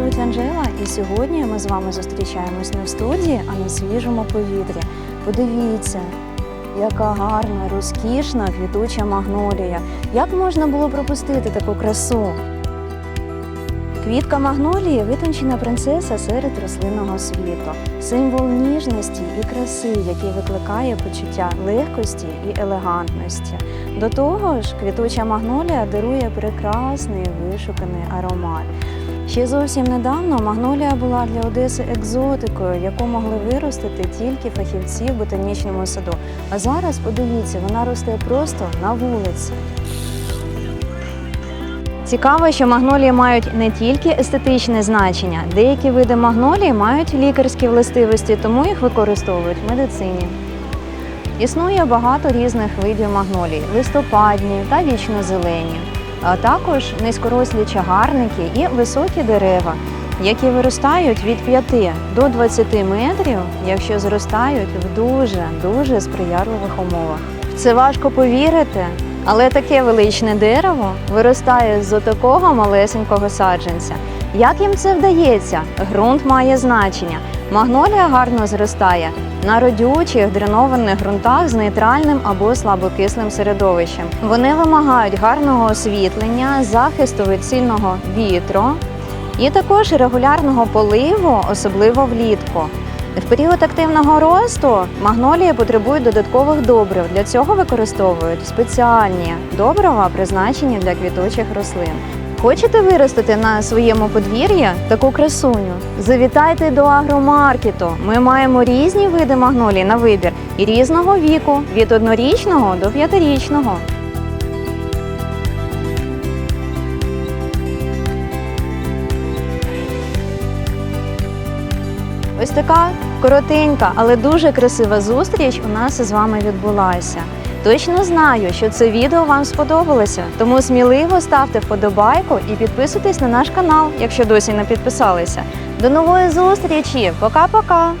Анжела, і сьогодні ми з вами зустрічаємось не в студії, а на свіжому повітрі. Подивіться, яка гарна, розкішна квітуча магнолія. Як можна було пропустити таку красу? Квітка магнолії витончена принцеса серед рослинного світу, символ ніжності і краси, який викликає почуття легкості і елегантності. До того ж, квітуча магнолія дарує прекрасний вишуканий аромат. Ще зовсім недавно магнолія була для Одеси екзотикою, яку могли виростити тільки фахівці в ботанічному саду. А зараз подивіться, вона росте просто на вулиці. Цікаво, що магнолії мають не тільки естетичне значення, деякі види магнолії мають лікарські властивості, тому їх використовують в медицині. Існує багато різних видів магнолій листопадні та вічнозелені, а також низькорослі чагарники і високі дерева, які виростають від 5 до 20 метрів, якщо зростають в дуже дуже сприярливих умовах. Це важко повірити, але таке величне дерево виростає з отакого малесенького саджанця. Як їм це вдається? Ґрунт має значення. Магнолія гарно зростає на родючих дренованих ґрунтах з нейтральним або слабокислим середовищем. Вони вимагають гарного освітлення, захисту від сильного вітру і також регулярного поливу, особливо влітку. В період активного росту магнолії потребують додаткових добрив. Для цього використовують спеціальні добрива, призначені для квітучих рослин. Хочете виростити на своєму подвір'ї таку красуню? Завітайте до агромаркету. Ми маємо різні види магнолій на вибір і різного віку від однорічного до п'ятирічного. Ось така коротенька, але дуже красива зустріч у нас з вами відбулася. Точно знаю, що це відео вам сподобалося, тому сміливо ставте вподобайку і підписуйтесь на наш канал, якщо досі не підписалися. До нової зустрічі! Пока-пока!